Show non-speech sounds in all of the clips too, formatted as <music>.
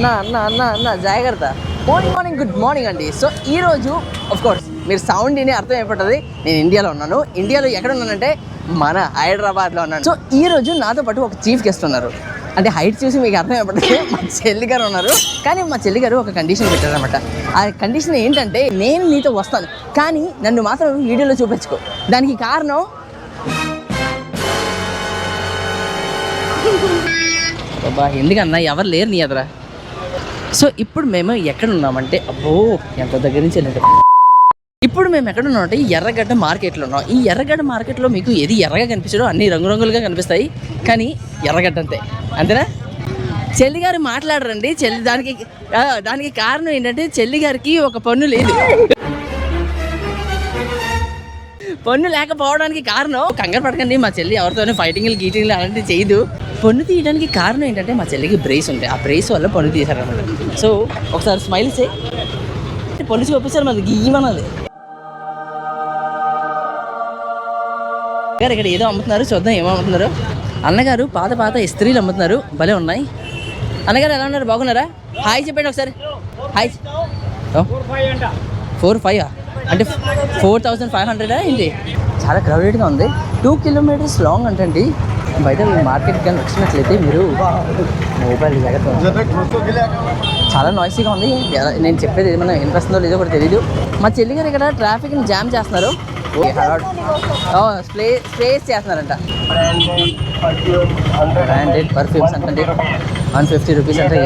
అన్న అన్న అన్న అన్న జాగ్రత్త. మార్నింగ్ మార్నింగ్ గుడ్ మార్నింగ్ అండి. సో ఈ రోజు ఆఫ్ కోర్స్ మీరు సౌండ్ విని అర్థం అయిపోతుంది నేను ఇండియాలో ఉన్నాను. ఇండియాలో ఎక్కడ ఉన్నానంటే మన హైదరాబాద్లో ఉన్నాను. సో ఈ రోజు నాతో పాటు ఒక చీఫ్ గెస్ట్ ఉన్నారు. అంటే హైట్ చూసి మీకు అర్థం అయిపోతుంది మా చెల్లి గారు ఉన్నారు. కానీ మా చెల్లి గారు ఒక కండిషన్ పెట్టారనమాట ఆ కండిషన్ ఏంటంటే నేను నీతో వస్తాను. కానీ నన్ను మాత్రం వీడియోలో చూపించుకో. దానికి కారణం? బాబా ఎందుకన్నా? ఎవరు లేరు నీ ఎదురా? సో ఇప్పుడు మేము ఎక్కడ ఉన్నామంటే అబ్బో ఎంత దగ్గర నుంచి ఇప్పుడు మేము ఎక్కడ ఉన్నామంటే ఈ ఎర్రగడ్డ మార్కెట్లో ఉన్నాం. ఈ ఎర్రగడ్డ మార్కెట్లో మీకు ఏది ఎర్రగా కనిపించడో అన్ని రంగురంగులుగా కనిపిస్తాయి. కానీ ఎర్రగడ్డ అంతే. అంతేనా? చెల్లి గారు మాట్లాడరండి. చెల్లి దానికి దానికి కారణం ఏంటంటే చెల్లి గారికి ఒక పన్ను లేదు. పన్ను లేకపోవడానికి కారణం కంగారు పడకండి. మా చెల్లి ఎవరితోనే ఫైటింగ్లు గీటింగ్లు అలాంటివి చేయదు. పన్ను తీయడానికి కారణం ఏంటంటే మా చెల్లికి బ్రేస్ ఉంటాయి ఆ బ్రేస్ వల్ల పన్ను తీశారన్నమాట. సో ఒకసారి స్మైల్ చేయి. పన్ను చూపిస్తారు మరి గీయమన్నది. గారు ఇక్కడ ఏదో అమ్ముతున్నారు చూద్దాం ఏమో అమ్ముతున్నారు. అన్నగారు పాత పాత ఇస్త్రీలు అమ్ముతున్నారు. భలే ఉన్నాయి. అన్నగారు ఎలా ఉన్నారు? బాగున్నారా? హాయ్ చెప్పండి ఒకసారి. హాయ్ ఫోర్ ఫైవ్ అంటే ఫోర్ థౌసండ్ ఫైవ్ హండ్రెడా ఏంటి? చాలా క్రౌడెడ్గా ఉంది. టూ కిలోమీటర్స్ లాంగ్ అంటండి. బయట మార్కెట్ కానీ వచ్చినట్లయితే మీరు మొబైల్ చాలా నాయిసీగా ఉంది. నేను చెప్పేది ఏమైనా వినిపిస్తుందో లేదో కూడా తెలియదు మా చెల్లి గారు ఇక్కడ ట్రాఫిక్ని జామ్ చేస్తున్నారు. స్ప్రే స్ప్రేస్ చేస్తున్నారంట. బ్రాండెడ్ పర్ఫ్యూమ్స్ అంటే వన్ ఫిఫ్టీ రూపీస్ అంటే.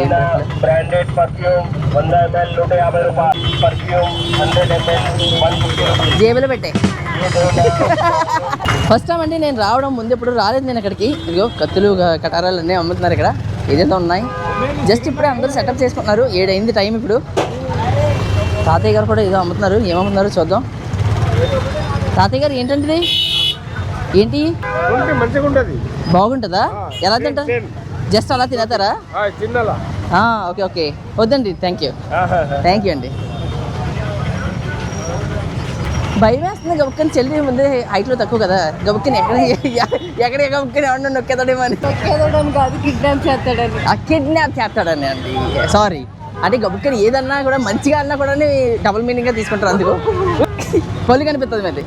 బ్రాండెడ్ పర్ఫ్యూమ్ వంద ఎంఎల్ నూట యాభై రూపాయలు పర్ఫ్యూమ్ హండ్రెడ్ ఎంఎల్ జేబులో పెట్టే. ఫస్ట్ టైం అండి నేను రావడం ముందు ఎప్పుడు రాలేదు నేను ఇక్కడికి ఇదిగో కత్తులు కటారాలు అన్నీ అమ్ముతున్నారు ఇక్కడ. ఏదైతే ఉన్నాయి. జస్ట్ ఇప్పుడే అందరూ సెటప్ చేసుకుంటున్నారు. ఏడైంది టైం ఇప్పుడు. తాతయ్య గారు కూడా ఏదో అమ్ముతున్నారు. ఏమమ్ముతున్నారు చూద్దాం. తాతయ్య గారు ఏంటంటే? ఏంటి? ఉంటే మంచిగా ఉంటుంది. బాగుంటుందా? ఎలా తింటా? జస్ట్ అలా ఆ, ఓకే ఓకే. వద్దండి. థ్యాంక్ యూ థ్యాంక్ యూ అండి. భయం వేస్తుంది గబుక్కని చెల్లి ముందే హైట్లో తక్కువ కదా. గబుక్కని ఎక్కడ ఎక్కడ గబుక్కని ఎవరన్నా నొక్కేతాడేమో అని. తొక్కేదడం కాదు కిడ్నాప్ చేస్తాడని. ఆ కిడ్నాప్ చేస్తాడని అండి. సారీ అంటే గబుక్కని ఏదన్నా కూడా మంచిగా అన్నా కూడా డబుల్ మీనింగ్గా తీసుకుంటారు అందుకు. పొలి కనిపిస్తుంది మరి.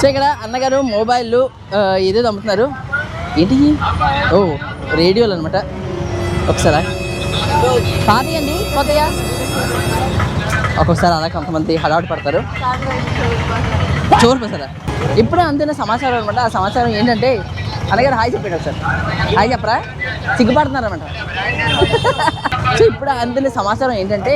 సో ఇక్కడ అన్నగారు మొబైల్ ఏదేదో అమ్ముతున్నారు. ఏంటి? ఓ రేడియోలు అనమాట ఒకసారి? పాతయండి పోతాయా ఒక్కొక్కసారి అలా కొంతమంది హడావుట్ పడతారు. చోరు పసరా ఇప్పుడు అందిన సమాచారం అనమాట. ఆ సమాచారం ఏంటంటే అన్నగారు హాయ్ చెప్పాడు సార్. హాయ్ చెప్పరా? సిగ్గుపడుతున్నారు అనమాట సో ఇప్పుడు అందిన సమాచారం ఏంటంటే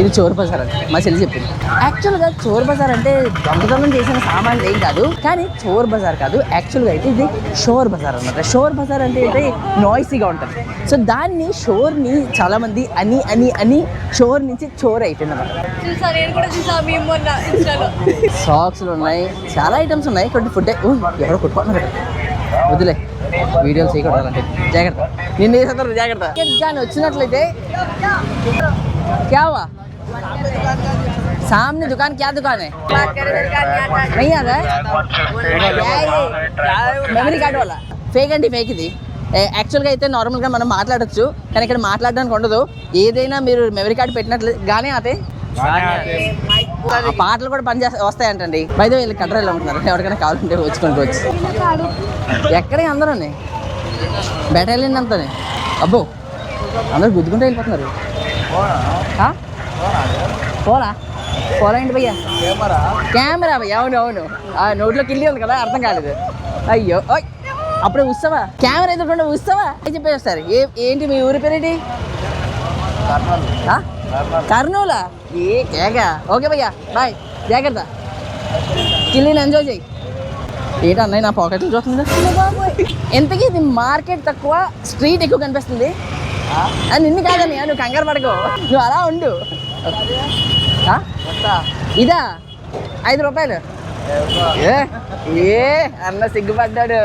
ఇది చోర్ బజార్ అని మా చెల్లి చెప్పింది. యాక్చువల్గా చోర్ బజార్ అంటే దొంగతనం చేసిన సామాన్లు ఏం కాదు కానీ చోర్ బజార్ కాదు. యాక్చువల్గా అయితే ఇది షోర్ బజార్ అనమాట షోర్ బజార్ అంటే అయితే నాయిసీగా ఉంటుంది. సో దాన్ని షోర్ని చాలామంది అని అని అని షోర్ నుంచి చోర్ అయిపోయింది అనమాట సాక్స్లు ఉన్నాయి. చాలా ఐటమ్స్ ఉన్నాయి. కొన్ని ఫుడ్ ఎవరో కొట్టుకోవాలి వదిలే వీడియోలు చేయకూడదంటే జాగ్రత్త. నిన్న జాగ్రత్త. వచ్చినట్లయితే. క్యావా? सामने दुकान क्या दुकान है नहीं आता है మెమరీ కార్డ్ వల్ల ఫేక్ అండి ఫేక్ ఇది యాక్చువల్గా అయితే నార్మల్గా మనం మాట్లాడొచ్చు కానీ ఇక్కడ మాట్లాడడానికి ఉండదు ఏదైనా మీరు మెమరీ కార్డ్ పెట్టినట్లు గానే అతే ఆ పాటలు కూడా పని చేస్తా వస్తాయంటండి బయట వీళ్ళు కట్రాలు ఉంటున్నారు ఎవరికైనా కావాలంటే వచ్చుకుంటూ వచ్చి ఎక్కడికి అందరూ బెటాలియన్ అంతానే అబ్బో అందరూ గుద్దుకుంటూ వెళ్ళిపోతున్నారు ఆ? పోలా పోలా ఏంటి భయ్యా కెమెరా? భయ్య అవును అవును. ఆ నోట్లో కిల్లి ఉంది కదా అర్థం కాలేదు. అయ్యో ఓయ్. అప్పుడే ఉత్సవా కెమెరా ఎదుర్కొంటే ఉత్సవా అని చెప్పేసి వస్తారు ఏ ఏంటి మీ ఊరి పేరేంటి? కర్నూలా. ఏ కేక ఓకే భయ్యా బాయ్. జాగ్రత్త. కిల్లీని ఎంజాయ్ చేయి. ఏంటి అన్నయ్య నా పాకెట్లు చూస్తుంది? ఎంతకీ ఇది మార్కెట్ తక్కువ స్ట్రీట్ ఎక్కువ కనిపిస్తుంది? ఆ, నిన్ను కాదని నువ్వు కంగారు పడకు. నువ్వు అలా ఉండు? ఇదా? ఐదు రూపాయలు? ఏ? ఏ? అన్న సిగ్గుపడ్డాడు.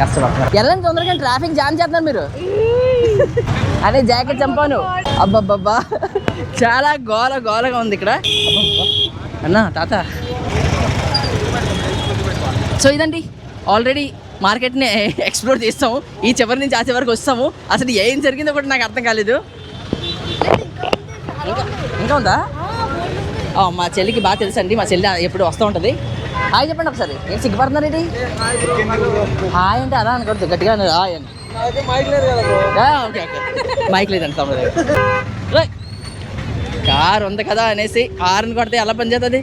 కష్టపడుతున్నారు వెళ్ళండి తొందరగా ట్రాఫిక్ జామ్ చేస్తున్నారు మీరు. <laughs> అదే జాకెట్ చంపాను. అబ్బబ్బబ్బా. చాలా గోల గోలగా ఉంది ఇక్కడ. అన్న తాత. సో ఇదండి ఆల్రెడీ మార్కెట్ని <laughs> ఎక్స్ప్లోర్ చేస్తాము. ఈ చివరి నుంచి ఆ చివరికి వస్తాము. అసలు ఏం జరిగిందో కూడా నాకు అర్థం కాలేదు. ఇంకా ఇంకా ఉందా? మా చెల్లికి బాగా తెలుసు అండి మా చెల్లి ఎప్పుడు వస్తూ ఉంటుంది. హాయ్ చెప్పండి ఒకసారి ఏం సిగ్గుపడుతున్నారేంటి హాయ్ అంటే అలా అనకూడదు గట్టిగా హాయ్ అండి ఓకే ఓకే. మైక్ లేదండి తమ్ముడు కారు కార్ ఉంది కదా అనేసి హార్న్ కొడితే ఎలా పనిచేస్తుంది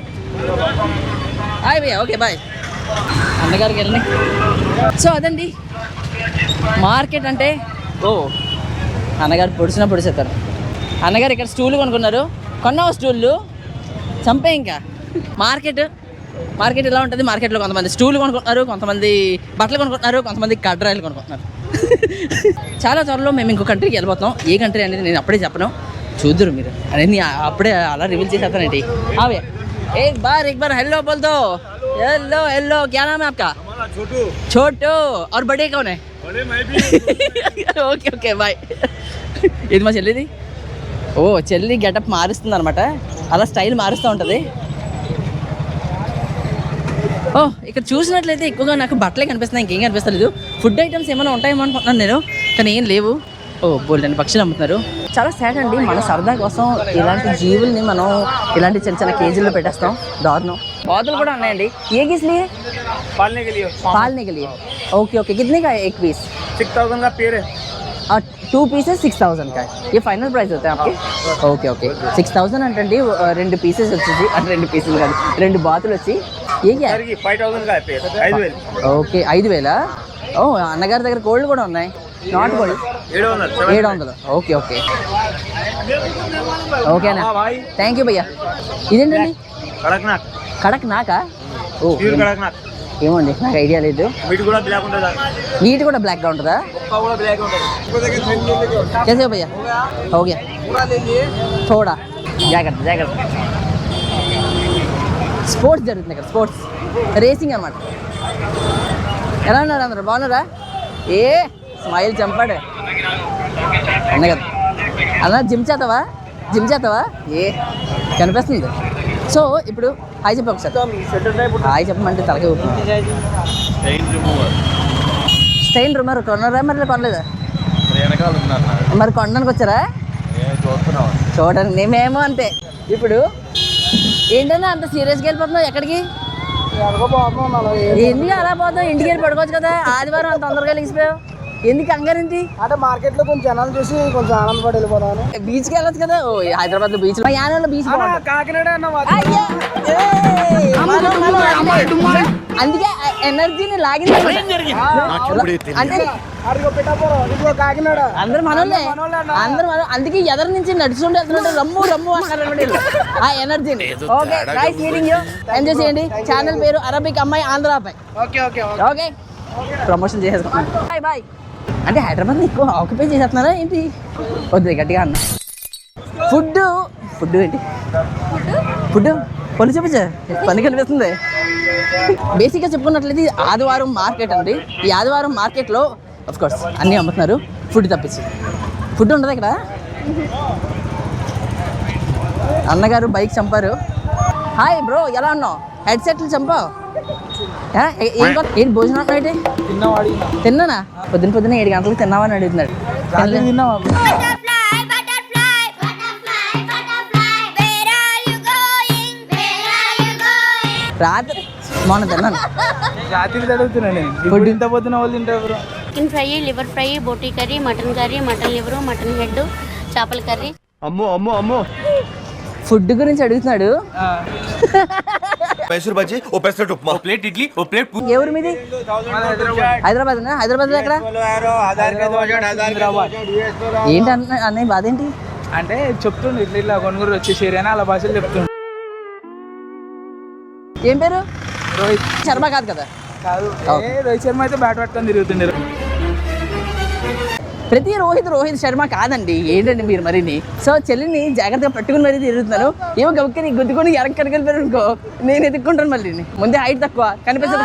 హాయ్ భయ్యా ఓకే బాయ్. అన్నగారికి వెళ్ళి సో అదండి. మార్కెట్ అంటే ఓ అన్నగారు పొడిచినా పొడిచేస్తారు. అన్నగారు ఇక్కడ స్టూల్ కొనుక్కున్నారు కొన్నావు స్టూళ్ళు చంపే ఇంకా మార్కెట్ మార్కెట్ ఎలా ఉంటుంది మార్కెట్లో కొంతమంది స్టూల్ కొనుక్కుంటున్నారు కొంతమంది బట్టలు కొనుక్కుంటున్నారు కొంతమంది కడ్రాయిలు కొనుక్కుంటున్నారు చాలా త్వరలో మేము ఇంకో కంట్రీకి వెళ్ళిపోతాం ఏ కంట్రీ అనేది నేను అప్పుడే చెప్పను చూద్దరు మీరు అనేది అప్పుడే అలా రివీల్ చేసేస్తానండి అవే एक बार एक बार हेलो बोल दो हेलो हेलो क्या नाम है आपका छोटू छोटू और बड़े कौन है बड़े <laughs> मैं भी ఓకే ఓకే బాయ్ ఇది మా చెల్లిది ఓ చెల్లి గెటప్ మారుస్తుంది అనమాట అలా స్టైల్ మారుస్తూ ఉంటుంది ఓ ఇక్కడ చూసినట్లయితే ఎక్కువగా నాకు బట్టలే కనిపిస్తున్నాయి ఇంకేం కనిపిస్తలేదు ఫుడ్ ఐటమ్స్ ఏమైనా ఉంటాయేమో అనుకుంటున్నాను నేను కానీ ఏం లేవు ఓ బోల్డెన్ పక్షులు అమ్ముతున్నారు చాలా సాడ్ అండి మన సరదా కోసం ఇలాంటి జీవుల్ని మనం ఇలాంటి చిన్న చిన్న కేజీల్లో పెట్టేస్తాం దారుణం బాతులు కూడా ఉన్నాయండి ఏ గిస్లీ पालने के लिए पालने के लिए ओके ओके कितने का है एक पीस सिक्स थाउजेंड का पेड़ है और टू पीसेस సిక్స్ థౌసండ్ का है ये फाइनल प्राइस होता है आपके ఓకే ఓకే సిక్స్ థౌసండ్ అంటే రెండు పీసెస్ వచ్చేసి అంటే రెండు పీసెస్ కాదు రెండు బాతులు వచ్చి ఏ క్యా सर की फाइव थाउजेंड का है पेड़ ఐదు వేలు ఓకే ఐదు వేలా ఓ అన్నగారి దగ్గర కోళ్ళు కూడా ఉన్నాయి నాట్ కోల్డ్ ఏడు వందలు ఏడు వందలు ఓకే ఓకే ఓకేనా భాయ్ థ్యాంక్ యూ భయ్యా ఇదేంటండి కడక్నాథ్ కడక్ నాకా ఓ ప్యూర్ కడక్నాథ్ ఏమండి? నాకు ఐడియా లేదు. నీట్ కూడా బ్లాక్ ఉంటుందా? బ్లాక్గా ఉంటుందా? చేసే భయ్యా. ఓకే. చూడా జాగ్రత్త జాగ్రత్త. స్పోర్ట్స్ జరుగుతుంది ఇక్కడ స్పోర్ట్స్. రేసింగ్ అన్నమాట. ఎలా ఉన్నారు అందరు? బాగున్నారా? ఏ స్మైల్ చంపాడు. అన్నా కదా. అలా జిమ్ చేతావా? జిమ్ చేతావా? ఏ కనిపిస్తుంది. సో ఇప్పుడు హాయ్ చెప్పు ఒకసారి. హాయ్ చెప్పమంటే తలకే స్టైన్ రుమారు కొన్నారా మరి కొనలేదా? మరి కొనడానికి వచ్చారా? చూడండి మేమేమో అంతే. ఇప్పుడు ఏంటన్నా అంత సీరియస్గా వెళ్ళిపోతున్నావు ఎక్కడికి? ఎందుకు అలా పోతావు? ఇంటికి వెళ్ళి పడుకోవచ్చు కదా. ఆదివారం అంత తొందరగా లెగిసిపోయావు ఎందుకు కంగారేంటి? అంటే మార్కెట్లో కొంచెం జనాలు చూసి కొంచెం ఆనందపడి వెళ్ళిపోతాను బీచ్కి వెళ్ళొచ్చు కదా. ఓ హైదరాబాద్లో. బీచ్ యానంలో బీచ్ కాకినాడ అన్న అందుకే ఎనర్జీని లాగింది అంటే అందరు మనోళ్ళే. అందరు మన అందుకే ఎదరి నుంచి నడుచుకుంటూ రమ్ము రమ్ము అంటారు. ఆ ఎనర్జీని. Okay nice meeting you enjoy చేయండి. ఛానల్ పేరు అరబిక్ అమ్మాయి ఆంధ్ర అబ్బాయి ఓకే ఓకే ఓకే ప్రమోషన్ చేసేసుకున్నాం బాయ్ బాయ్ అంటే హైదరాబాద్ ఎక్కువ ఆక్యుపై చేసేస్తున్నారా ఏంటి? వద్దు గట్టిగా అన్న. ఫుడ్ ఫుడ్ ఏంటి? ఫుడ్ పని చూపించా. పని కనిపిస్తుంది. బేసిక్గా చెప్పుకున్నట్లయితే ఇది ఆదివారం మార్కెట్ అండి. ఈ ఆదివారం మార్కెట్లో ఆఫ్ కోర్స్ అన్నీ అమ్ముతున్నారు. ఫుడ్ తప్పించి. ఫుడ్ ఉండదు ఇక్కడ? అన్నగారు బైక్ చంపారు. హాయ్ బ్రో ఎలా ఉన్నావు? హెడ్ సెట్లు చంపావు? ఏ- ఏంటి భోజనం? తిన్నవాడి తిన్నానా? పొద్దున పొద్దున ఏడు గంటలకు తిన్నావని అడుగుతున్నాడు రాత్రి మొన్న తిన్నాను. రాత్రి తడుగుతున్నా నేను. ఇంత పొద్దున వాళ్ళు తింటారు చికెన్ ఫ్రై లివర్ ఫ్రై బోటీ curry mutton curry mutton liver mutton head చేపల కర్రీ. అమ్మో అమ్మో అమ్మో. ఫుడ్ గురించి అడుగుతున్నాడు. మైసూర్ బజ్జీ ఓ పెసరట్ ఉప్మా. ఓ ప్లేట్ ఇడ్లీ ఓ ప్లేట్ ఎవరు మీది? హైదరాబాద్ హైదరాబాద్ ఎక్కడ? ఏంటి అన్న బాధ ఏంటి అంటే చెప్తుండు ఇట్లా ఇట్లా కొనుగోలు వచ్చేసేరేనా అలా భాషలు చెప్తుండు. ఏం పేరు? రోహిత్. శర్మ కాదు కదా? కాదు. ఏ రోహిత్ శర్మ అయితే బ్యాట్ పట్టుకొని తిరుగుతుండే. ప్రతి రోహిత్ రోహిత్ శర్మ కాదండి. ఏంటండి మీరు మరిని సో చెల్లిని జాగ్రత్తగా పట్టుకుని మరీ తిరుగుతున్నాను ఏమో గబుక్కని గుద్దుకొని ఎరగ కనుగలిపారు అనుకో నేను ఎదుక్కుంటాను మళ్ళీ ముందే హైట్ తక్కువ. కనిపించదు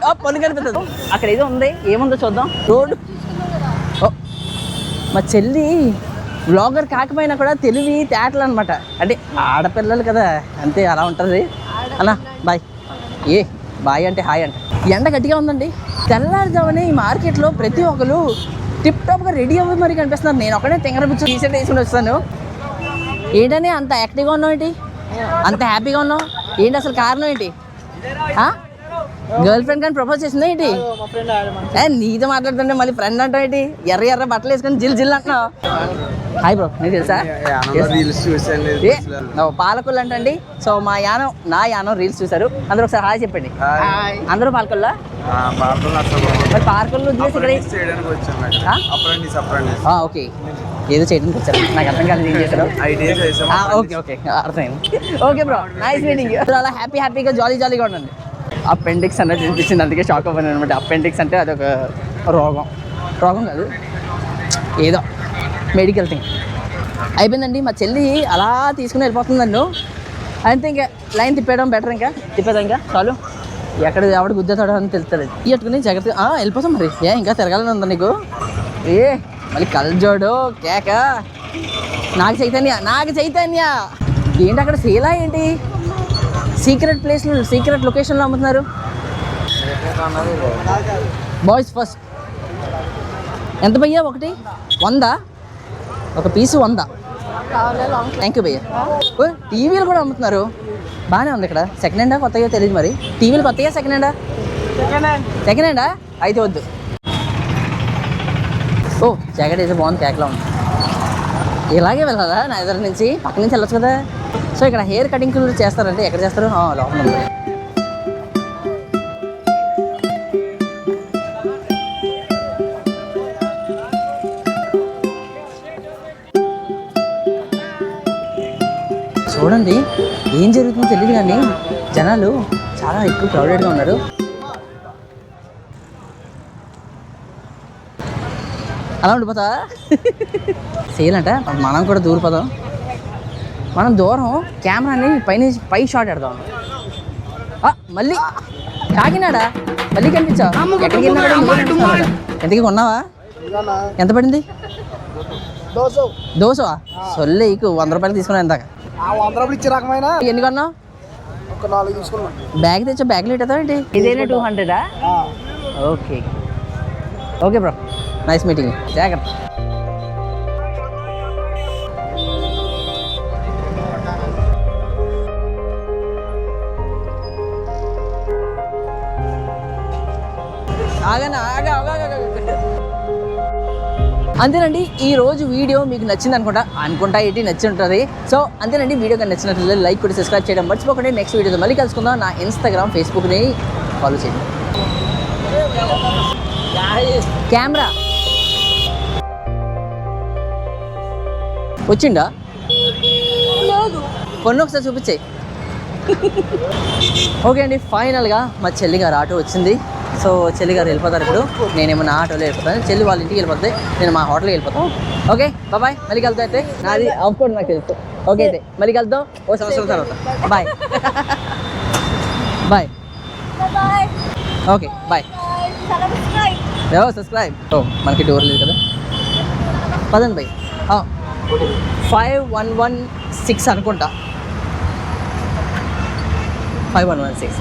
ఓ, పని కనిపిస్తుంది. అక్కడ ఏదో ఉంది. ఏముందో చూద్దాం. రోడ్డు. మా చెల్లి బ్లాగర్ కాకపోయినా కూడా తెలివి తేటలు అనమాట అంటే ఆడపిల్లలు కదా అంతే అలా ఉంటుంది. అన్న బాయ్ ఏ బాయ్ అంటే హాయ్ అంట. ఎండ గట్టిగా ఉందండి. తెల్లారుజామునే ఈ మార్కెట్లో ప్రతి ఒక్కరు టిప్ టాప్గా రెడీ అవ్వి మరి కనిపిస్తున్నారు. నేను ఒకటే తెంగర టీషర్ట్ వేసుకుని వస్తాను. ఏంటని అంత యాక్టివ్గా ఉన్నావు ఏంటి? అంత హ్యాపీగా ఉన్నావు? ఏంటి అసలు కారణం ఏంటి? గర్ల్ ఫ్రెండ్ కానీ ప్రపోజ్ చేసిందా ఏంటి? నీతో మాట్లాడుతుంటే మళ్ళీ ఫ్రెండ్ అంటావు ఏంటి? ఎర్ర ఎర్ర బట్టలు వేసుకొని జిల్ జిల్ అంటున్నావు. హాయ్ బ్రో నీకు తెలుసా? పాలకొల్లు అంటండి. సో మా యానం నా యానం రీల్స్ చూసారు అందరూ ఒకసారి హాయ్ చెప్పండి. అందరూ పాలకొల్లా? మరి ఓకే. ఏదో చేయడానికి వచ్చారు. నాకు అర్థం కాలేదు ఏం చేశారు. Okay okay. అర్థమైంది. ఓకే బ్రో నైస్ మీటింగ్ అలా హ్యాపీ హ్యాపీగా జాలీ జాలీగా ఉండండి. అపెండిక్స్ అన్నట్టు వినిపించింది అందుకే షాక్ అవ్వను అనమాట అపెండిక్స్ అంటే అదొక రోగం. రోగం కాదు. ఏదో మెడికల్ థింగ్ అయిపోయిందండి. మా చెల్లి అలా తీసుకుని వెళ్ళిపోతుంది నన్ను. అంతే ఇంకా లైన్ తిప్పేయడం బెటర్ ఇంకా. తిప్పేదా ఇంకా. చాలు. ఎక్కడ ఎవడు గుద్దేతాడో అని తెలుస్తుంది ఈ అట్టుకుని జాగ్రత్తగా వెళ్ళిపోతాం మరి. ఏ ఇంకా తిరగాలని ఉందా నీకు? ఏ మళ్ళీ కలజోడు కేక. నాకు చైతన్య నాకు చైతన్య. ఏంటి అక్కడ శీలా ఏంటి? సీక్రెట్ ప్లేస్లో సీక్రెట్ లొకేషన్లో అమ్ముతున్నారు? బాయ్స్ ఫస్ట్ ఎంత భయ్యా? ఒకటి? వంద? ఒక పీసు వంద? థ్యాంక్ యూ భయ్యా. ఓ, టీవీలు కూడా అమ్ముతున్నారు. బాగానే ఉంది ఇక్కడ. సెకండ్ హ్యాండా కొత్తగా తెలియదు మరి. టీవీలు కొత్తగా సెకండ్ హ్యాండా సెకండ్ హ్యాండా అయితే వద్దు. ఓ జాకెట్ అయితే బాగుంది కేక్లో ఉంది. ఇలాగే వెళ్ళాలా? నా ఎదురు నుంచి? పక్క నుంచి వెళ్ళొచ్చు కదా. సో ఇక్కడ హెయిర్ కటింగ్ చేస్తారంటే ఎక్కడ చేస్తారు? లోపల ఉంది. చూడండి ఏం జరుగుతుందో తెలియదు కానీ జనాలు చాలా ఎక్కువ క్రౌడెడ్గా ఉన్నారు. అలా ఉండిపోతా సేల్ <laughs> అంట. మనం కూడా దూరిపోదాం. మనం దూరం కెమెరాని పైన పై షాట్ పెడదాం. ఆ, మళ్ళీ. కాకినాడ మళ్ళీ కనిపించా ఎక్కడికి. ఎంతకి కొన్నావా? ఎంత పడింది? దోశ. సొల్లే ఇకు వంద రూపాయలు తీసుకున్నా ఎందాక వంద రూపాయలు ఇచ్చే రకమైన. ఎన్ని కొన్నావు? బ్యాగ్ తెచ్చా? బ్యాగ్ లేట్ ఏంటి? ఇదేనా two హండ్రెడా okay. Okay bro. Nice meeting. జాగ్రత్త. ఆగనా ఆగా. అంతేనండి ఈ రోజు వీడియో మీకు నచ్చింది అనుకుంటా అనుకుంటా ఏంటి నచ్చి ఉంటుంది. సో అంతేనండి వీడియో కానీ నచ్చినట్లయితే లైక్ కూడా సబ్స్క్రైబ్ చేయడం మర్చిపోకండి. నెక్స్ట్ వీడియోతో మళ్ళీ కలుసుకుందాం. నా ఇన్స్టాగ్రామ్ ఫేస్బుక్ని ఫాలో చేయండి. కెమెరా వచ్చిండా? కొన్ని ఒకసారి చూపించాయి. ఓకే అండి ఫైనల్గా మా చెల్లి గారు ఆటో వచ్చింది. సో చెల్లి గారు వెళ్ళిపోతారు ఇప్పుడు. నేనేమో నా ఆటోలో వెళ్ళిపోతాను. చెల్లి వాళ్ళ ఇంటికి వెళ్ళిపోతుంది. నేను మా హోటల్కి వెళ్ళిపోతాను. ఓకే బాయ్ మళ్ళీ కలుద్దాం అయితే. నాది ఆఫ్ కోర్స్ నాకు తెలుసు. ఓకే అయితే మళ్ళీ కలుద్దాం. ఓ సంవత్సరం తర్వాత. Bye. Bye. Bye okay bye. Subscribe. ఎవో subscribe. ఓ మనకి డోర్ లేదు కదా. పదండి bye. Five one one six అనుకుంటా. Five one one six.